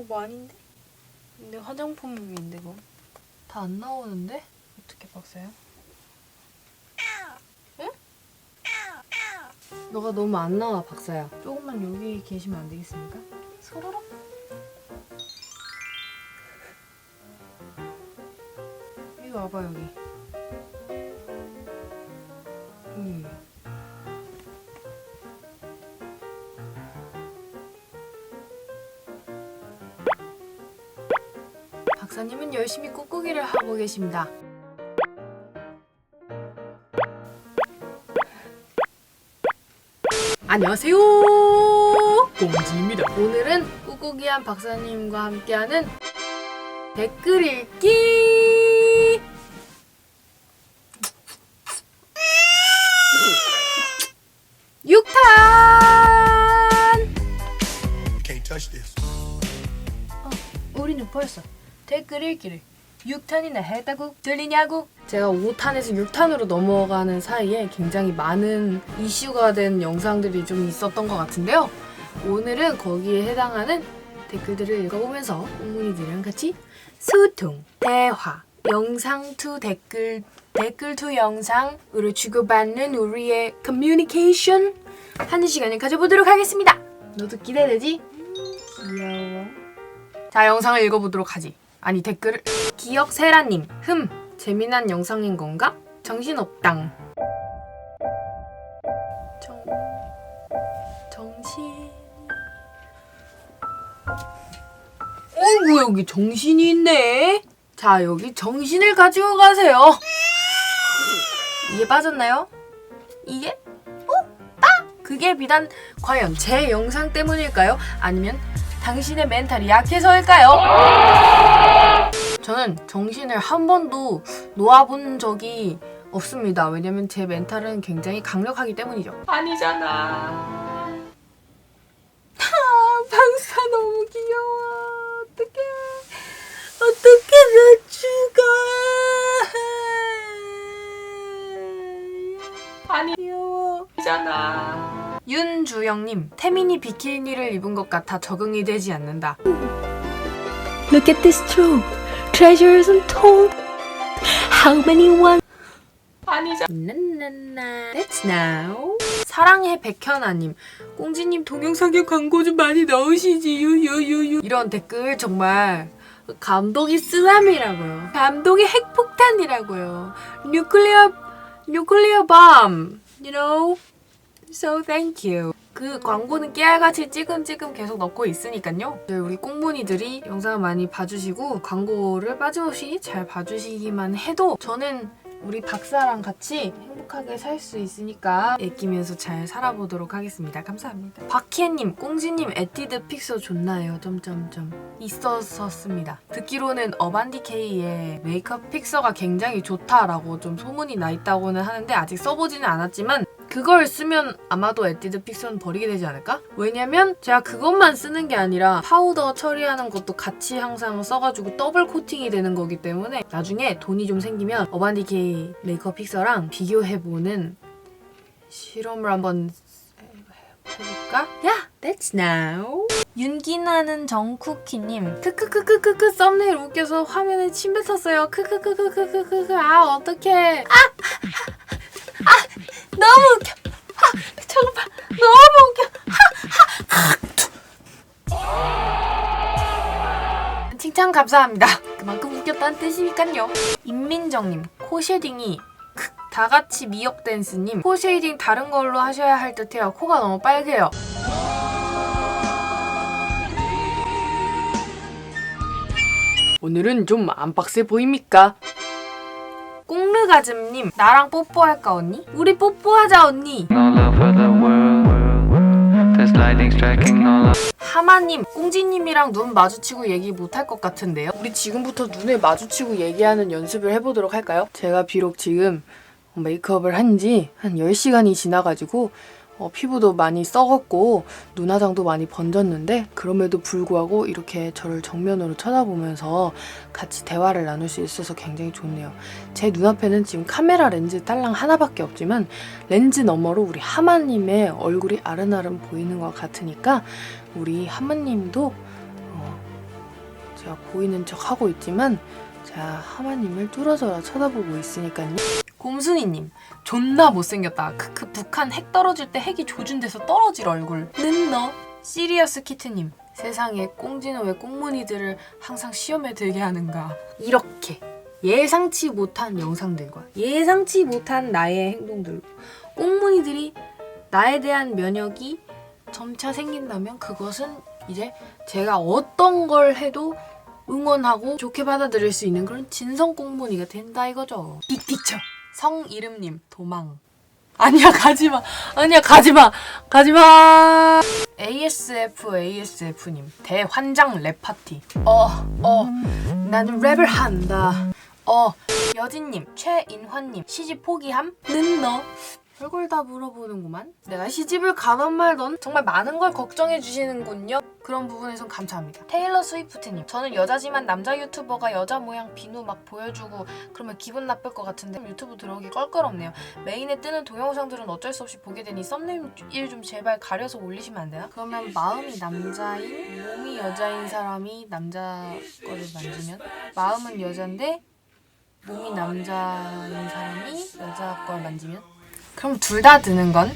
이거 뭐 아닌데? 근데 화장품인데 뭐? 다안 나오는데? 어떻게 박사야? 응? 너가 너무 안 나와 박사야. 조금만 여기 계시면 안 되겠습니까? 서로로? 여기 와봐. 여기. 박사님은 열심히 꾹꾹이를 하고 계십니다. 안녕하세요. 공지입니다. 오늘은 꾹꾹이한 박사님과 함께하는 댓글 읽기. 육탄. Can't touch this. 우리는 벌써 읽기를 6탄이나 했다고 들리냐고? 제가 5탄에서 6탄으로 넘어가는 사이에 굉장히 많은 이슈가 된 영상들이 좀 있었던 것 같은데요. 오늘은 거기에 해당하는 댓글들을 읽어보면서 꽁무니들이랑 같이 소통, 대화, 영상 투 댓글, 댓글 투 영상으로 주고받는 우리의 커뮤니케이션 하는 시간을 가져보도록 하겠습니다. 너도 기대되지? 귀여워. 자 영상을 읽어보도록 하지 아니 댓글을 기억세라님 흠 재미난 영상인 건가? 정신없당 정... 정신... 어이구 여기 정신이 있네 자 여기 정신을 가지고 가세요 이게 빠졌나요? 이게? 어? 딱! 그게 비단 과연 제 영상 때문일까요? 아니면 당신의 멘탈이 약해서일까요? 저는 정신을 한 번도 놓아본 적이 없습니다. 왜냐면 제 멘탈은 굉장히 강력하기 때문이죠. 아니잖아. 아, 방사 너무 귀여워. 어떡해. 어떡해, 나 죽어. 아니, 귀여워. 아니잖아. 윤주영님, 태민이 비키니를 입은 것 같아 적응이 되지 않는다. Look at this trove. Treasures untold. How many one? 나나나. That's now. 사랑해 백현아님. 꽁지님 동영상에 광고 좀 많이 넣으시지. 유유유유. 이런 댓글 정말 감동의 쓰나미라고요. 감동의 핵폭탄이라고요. 뉴클리어 뉴클리어 밤 you know so thank you 그 광고는 깨알같이 찌금찌금 계속 넣고 있으니까요 네, 우리 꽁무니들이 영상을 많이 봐주시고 광고를 빠짐없이 잘 봐주시기만 해도 저는 우리 박사랑 같이 행복하게 살 수 있으니까 애끼면서 잘 살아보도록 하겠습니다. 감사합니다. 박희애님, 꽁지님 에뛰드 픽서 좋나요? 점점점 있었었습니다. 듣기로는 어반디케이의 메이크업 픽서가 굉장히 좋다라고 좀 소문이 나 있다고는 하는데 아직 써보지는 않았지만 그걸 쓰면 아마도 에뛰드 픽서는 버리게 되지 않을까? 왜냐면 제가 그것만 쓰는 게 아니라 파우더 처리하는 것도 같이 항상 써가지고 더블 코팅이 되는 거기 때문에 나중에 돈이 좀 생기면 어반디케이 메이크업 픽서랑 비교해보는 실험을 한번 해볼까? 야! That's now! 윤기나는 정쿠키님 크크크크크크 썸네일 웃겨서 화면에 침 뱉었어요 크크크크크크크 아 어떡해 아! 아! 너무 웃겨 아! 잠깐만 너무 웃겨 하! 하! 칭찬 감사합니다 그만큼 웃겼다는 뜻이니까요 임민정님 코 쉐딩이 크, 다 같이 미역 댄스님 코 쉐이딩 다른 걸로 하셔야 할 듯해요 코가 너무 빨개요 오늘은 좀 안 빡세 보입니까? 꽁르가즘님 나랑 뽀뽀할까 언니? 우리 뽀뽀하자 언니. 하마님 꽁지님이랑 눈 마주치고 얘기 못할 것 같은데요? 우리 지금부터 눈을 마주치고 얘기하는 연습을 해보도록 할까요? 제가 비록 지금 메이크업을 한 지 한 10시간이 지나가지고 어, 피부도 많이 썩었고 눈화장도 많이 번졌는데 그럼에도 불구하고 이렇게 저를 정면으로 쳐다보면서 같이 대화를 나눌 수 있어서 굉장히 좋네요. 제 눈앞에는 지금 카메라 렌즈 딸랑 하나밖에 없지만 렌즈 너머로 우리 하마님의 얼굴이 아른아른 보이는 것 같으니까 우리 하마님도 어, 제가 보이는 척 하고 있지만 제가 하마님을 뚫어져라 쳐다보고 있으니까요. 곰순이님 존나 못생겼다. 크크 북한 핵 떨어질 때 핵이 조준돼서 떨어질 얼굴. 는너 시리어스 키트님 세상에 꽁지는 왜 꽁무니들을 항상 시험에 들게 하는가. 이렇게 예상치 못한 영상들과 예상치 못한 나의 행동들 꽁무니들이 나에 대한 면역이 점차 생긴다면 그것은 이제 제가 어떤 걸 해도 응원하고 좋게 받아들일 수 있는 그런 진성 꽁무니가 된다 이거죠. 빅피처 성 이름님 도망. 아니야 가지마. 아니야 가지마. 가지마. ASF ASF님 대환장 랩 파티. 어 어 나는 랩을 한다. 어 여진님 최인환님 시집 포기함? 는너 별걸 다 물어보는구만. 내가 시집을 가던 말던 정말 많은 걸 걱정해 주시는군요. 그런 부분에선 감사합니다. 테일러 스위프트님 저는 여자지만 남자 유튜버가 여자 모양 비누 막 보여주고 그러면 기분 나쁠 것 같은데 유튜브 들어오기 껄끄럽네요. 메인에 뜨는 동영상들은 어쩔 수 없이 보게 되니 썸네일 좀 제발 가려서 올리시면 안 되나? 그러면 마음이 남자인 몸이 여자인 사람이 남자 거를 만지면? 마음은 여잔데 몸이 남자인 사람이 여자 걸 만지면 그럼 둘 다 드는 건?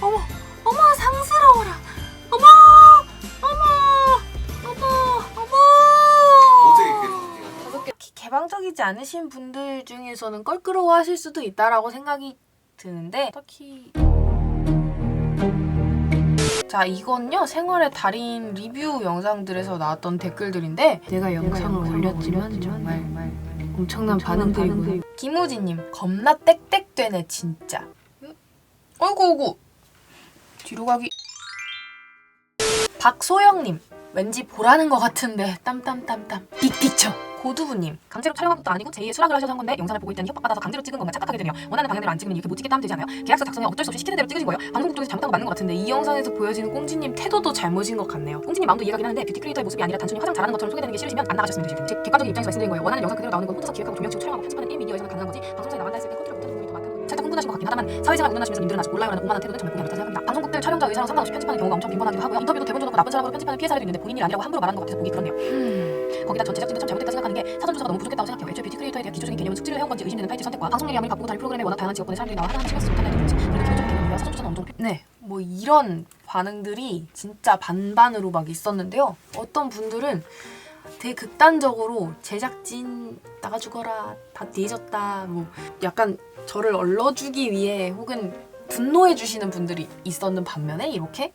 어머 어머 상스러워라. 어머 어머 어머 어머. 어떻게 개 개방적이지 않으신 분들 중에서는 껄끄러워하실 수도 있다라고 생각이 드는데 딱히. 자 이건요. 생활의 달인 리뷰 영상들에서 나왔던 댓글들인데 내가 영상을 올렸지만 정말 엄청난 반응들이고요 김우진님 겁나 땡땡되네 진짜. 응? 어이구 어이구 뒤로 가기. 박소영님 왠지 보라는 것 같은데. 땀땀땀땀. 빅피처 고두부님 강제로 촬영한 것도 아니고 제2의 수락을 하셔서 한 건데 영상을 보고 있더니 협박받아서 강제로 찍은 건가 착각하게 되네요. 원하는 방향대로 안 찍으면 이렇게 못 찍겠다 하면 되지 않아요? 계약서 작성에 어쩔 수 없이 시키는 대로 찍으신 거예요? 방송국 쪽에서 잘못한 거 맞는 것 같은데 이 영상에서 보여지는 꽁지님 태도도 잘못인 것 같네요. 꽁지님 마음도 이해가긴 하는데 뷰티 크리에이터의 모습이 아니라 단순히 화장 잘하는 것처럼 소개되는 게 싫으시면 안 나가셨으면 되죠 제 객관적인 입장에서 말씀드린 거예요. 원하는 영상 그대로 나오는 건 혼자서 기획하고 조명치고 촬영하고 편집하는 1미디어에서만 가능한 거지 방송사에 나간다 했을 때 흥분하신 것 같긴 하다만 사회생활 운운하시면서 님들은 아직 몰라요라는 오만한 태도는 정말 보기 어렵다 생각합니다. 방송국들 촬영자 의사랑 상관없이 편집하는 경우가 엄청 빈번하기도 하고요. 인터뷰도 대본 줘놓고 나쁜 사람으로 편집하는 피해 사례도 있는데 본인 일 아니라고 함부로 말하는 것 같아서 보기 그렇네요. 거기다 전 제작진도 참 잘못됐다 생각하는 게 사전 조사가 너무 부족했다고 생각해요. 애초에 뷰티 크리에이터에 대한 기초적인 개념은 숙지를 해온 건지 의심되는 타이틀 선택과 방송 얘기함을 바꾸고 다른 프로그램에 워낙 다양한 지역권의 사람들이 나와 하나하나 신경 쓰지 못한다는 건지 그래도 기본적인 개념이라 사전 조사는 정도 네, 뭐 이런 반응들이 진짜 반반으로 막 있었는데요. 어떤 분들은 되게 극단적으로 제작진 나가 죽어라 다 뒤졌다 뭐 약간 저를 얼러주기 위해 혹은 분노해 주시는 분들이 있었는 반면에 이렇게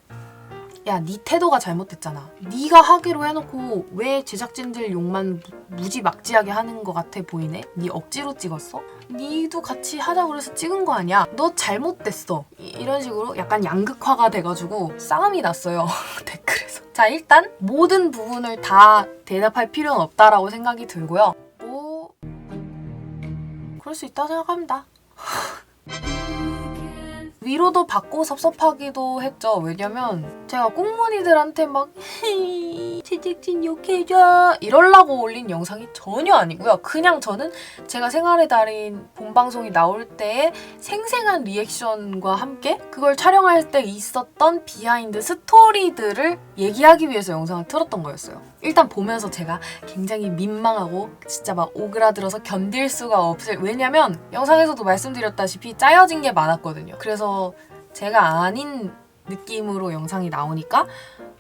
야, 네 태도가 잘못됐잖아. 네가 하기로 해놓고 왜 제작진들 욕만 무- 무지막지하게 하는 것 같아 보이네? 네 억지로 찍었어? 니도 같이 하자고 그래서 찍은 거 아니야? 너 잘못됐어. 이- 이런 식으로 약간 양극화가 돼가지고 싸움이 났어요. 댓글에서. 자, 일단 모든 부분을 다 대답할 필요는 없다라고 생각이 들고요. 뭐 그럴 수 있다고 생각합니다. 위로도 받고 섭섭하기도 했죠. 왜냐면 제가 꽁무니들한테 막 "제작진 욕해줘 이럴라고 올린 영상이 전혀 아니고요. 그냥 저는 제가 생활의 달인 본방송이 나올 때의 생생한 리액션과 함께 그걸 촬영할 때 있었던 비하인드 스토리들을 얘기하기 위해서 영상을 틀었던 거였어요. 일단 보면서 제가 굉장히 민망하고 진짜 막 오그라들어서 견딜 수가 없을 왜냐면 영상에서도 말씀드렸다시피 짜여진 게 많았거든요. 그래서 제가 아닌 느낌으로 영상이 나오니까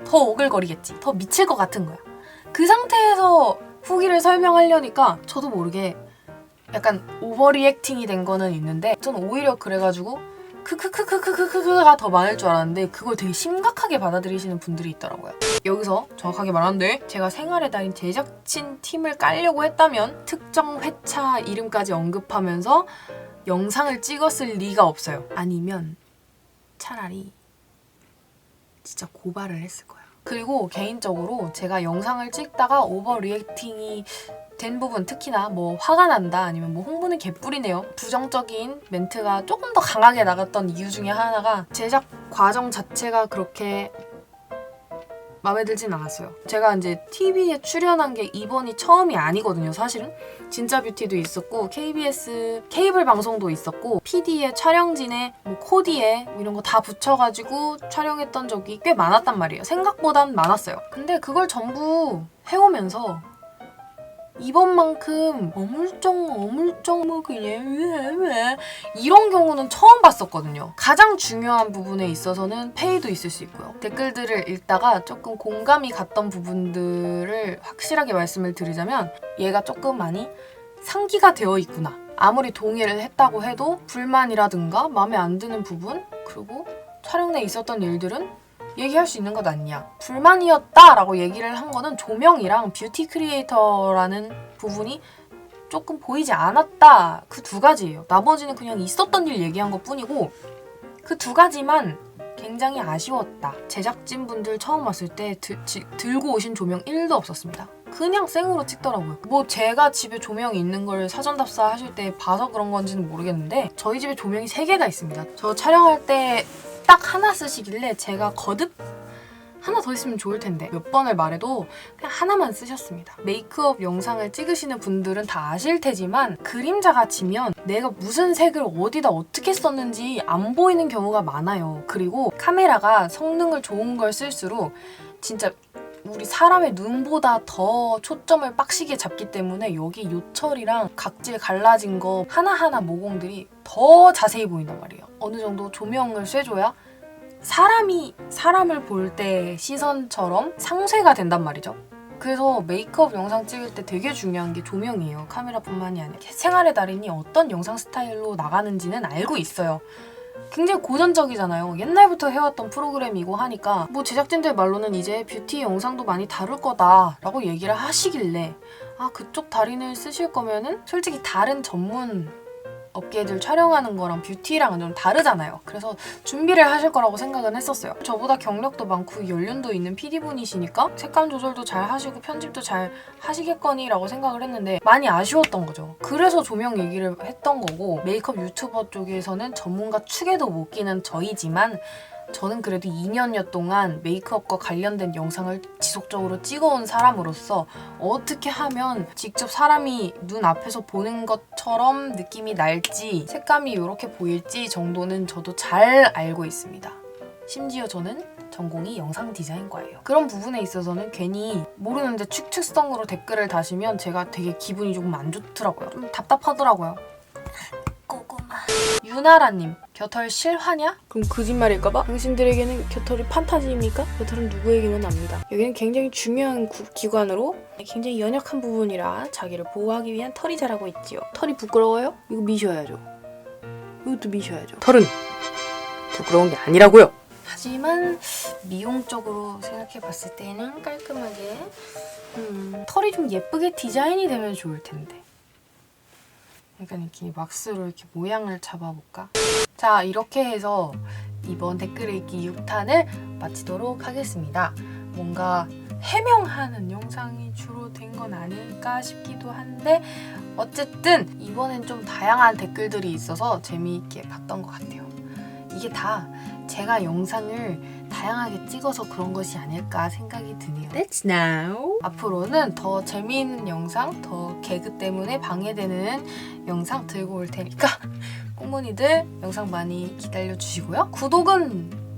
더 오글거리겠지. 더 미칠 것 같은 거야. 그 상태에서 후기를 설명하려니까 저도 모르게 약간 오버리액팅이 된 거는 있는데 저는 오히려 그래가지고 크크크크크크크가 더 많을 줄 알았는데 그걸 되게 심각하게 받아들이시는 분들이 있더라고요. 여기서 정확하게 말하는데 제가 생활의 달인 제작진 팀을 깔려고 했다면 특정 회차 이름까지 언급하면서 영상을 찍었을 리가 없어요. 아니면 차라리 진짜 고발을 했을 거예요. 그리고 개인적으로 제가 영상을 찍다가 오버 리액팅이 된 부분 특히나 뭐 화가 난다 아니면 뭐 홍보는 개뿔이네요 부정적인 멘트가 조금 더 강하게 나갔던 이유 중에 하나가 제작 과정 자체가 그렇게 마음에 들진 않았어요. 제가 이제 TV에 출연한 게 이번이 처음이 아니거든요, 사실은. 진짜 뷰티도 있었고 KBS 케이블 방송도 있었고 PD에 촬영진에 뭐 코디에 뭐 이런 거 다 붙여가지고 촬영했던 적이 꽤 많았단 말이에요. 생각보단 많았어요. 근데 그걸 전부 해오면서 이번만큼 어물쩡 어물쩡 뭐 그냥 으아 이런 경우는 처음 봤었거든요. 가장 중요한 부분에 있어서는 페이도 있을 수 있고요. 댓글들을 읽다가 조금 공감이 갔던 부분들을 확실하게 말씀을 드리자면 얘가 조금 많이 상기가 되어 있구나. 아무리 동의를 했다고 해도 불만이라든가 마음에 안 드는 부분 그리고 촬영 내에 있었던 일들은 얘기할 수 있는 것 아니냐. 불만이었다 라고 얘기를 한 거는 조명이랑 뷰티 크리에이터라는 부분이 조금 보이지 않았다. 그 두 가지예요. 나머지는 그냥 있었던 일 얘기한 것 뿐이고 그 두 가지만 굉장히 아쉬웠다. 제작진 분들 처음 왔을 때 드- 지- 들고 오신 조명 1도 없었습니다. 그냥 생으로 찍더라고요. 뭐 제가 집에 조명이 있는 걸 사전 답사 하실 때 봐서 그런 건지는 모르겠는데 저희 집에 조명이 3개가 있습니다. 저 촬영할 때 딱 하나 쓰시길래 제가 거듭 하나 더 있으면 좋을 텐데 몇 번을 말해도 그냥 하나만 쓰셨습니다. 메이크업 영상을 찍으시는 분들은 다 아실 테지만 그림자가 지면 내가 무슨 색을 어디다 어떻게 썼는지 안 보이는 경우가 많아요. 그리고 카메라가 성능을 좋은 걸 쓸수록 진짜 우리 사람의 눈보다 더 초점을 빡시게 잡기 때문에 여기 요철이랑 각질 갈라진 거 하나하나 모공들이 더 자세히 보인단 말이에요. 어느 정도 조명을 쐬줘야 사람이 사람을 볼 때 시선처럼 상쇄가 된단 말이죠. 그래서 메이크업 영상 찍을 때 되게 중요한 게 조명이에요. 카메라뿐만이 아니라 생활의 달인이 어떤 영상 스타일로 나가는지는 알고 있어요. 굉장히 고전적이잖아요. 옛날부터 해왔던 프로그램이고 하니까 뭐 제작진들 말로는 이제 뷰티 영상도 많이 다룰 거다라고 얘기를 하시길래 아 그쪽 달인을 쓰실 거면은 솔직히 다른 전문 업계들 촬영하는 거랑 뷰티랑은 좀 다르잖아요. 그래서 준비를 하실 거라고 생각은 했었어요. 저보다 경력도 많고 연륜도 있는 PD분이시니까 색감 조절도 잘 하시고 편집도 잘 하시겠거니라고 생각을 했는데 많이 아쉬웠던 거죠. 그래서 조명 얘기를 했던 거고 메이크업 유튜버 쪽에서는 전문가 축에도 못 끼는 저이지만 저는 그래도 2년여 동안 메이크업과 관련된 영상을 지속적으로 찍어온 사람으로서 어떻게 하면 직접 사람이 눈 앞에서 보는 것처럼 느낌이 날지 색감이 이렇게 보일지 정도는 저도 잘 알고 있습니다. 심지어 저는 전공이 영상 디자인과예요. 그런 부분에 있어서는 괜히 모르는데 축축성으로 댓글을 다시면 제가 되게 기분이 조금 안 좋더라고요. 좀 답답하더라고요. 유나라님, 겨털 실화냐? 그럼 거짓말일까봐? 당신들에게는 겨털이 판타지입니까? 겨털은 누구에게나 납니다. 여기는 굉장히 중요한 구- 기관으로 굉장히 연약한 부분이라 자기를 보호하기 위한 털이 자라고 있지요. 털이 부끄러워요? 이거 미셔야죠. 이것도 미셔야죠. 털은 부끄러운 게 아니라고요. 하지만 미용적으로 생각해 봤을 때는 깔끔하게 음, 털이 좀 예쁘게 디자인이 되면 좋을 텐데. 약간 이렇게 왁스로 이렇게 모양을 잡아볼까? 자, 이렇게 해서 이번 댓글 읽기 6탄을 마치도록 하겠습니다. 뭔가 해명하는 영상이 주로 된 건 아닐까 싶기도 한데 어쨌든 이번엔 좀 다양한 댓글들이 있어서 재미있게 봤던 것 같아요. 이게 다 제가 영상을 다양하게 찍어서 그런 것이 아닐까 생각이 드네요. That's now. 앞으로는 더 재미있는 영상, 더 개그 때문에 방해되는 영상 들고 올 테니까 꽁무니들 영상 많이 기다려 주시고요. 구독은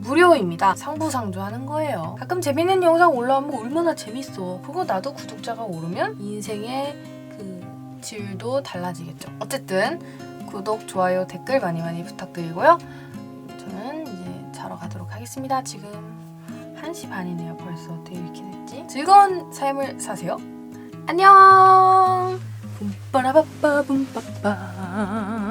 무료입니다. 상부상조하는 거예요. 가끔 재밌는 영상 올라오면 얼마나 재밌어. 그거 나도 구독자가 오르면 인생의 그 질도 달라지겠죠. 어쨌든 구독, 좋아요, 댓글 많이 많이 부탁드리고요. 저는 이제 자러 가도록 하겠습니다. 지금 1시 반이네요. 벌써 어떻게 이렇게 됐지? 즐거운 삶을 사세요. 안녕! 뿜빠라바빠 뿜빠빠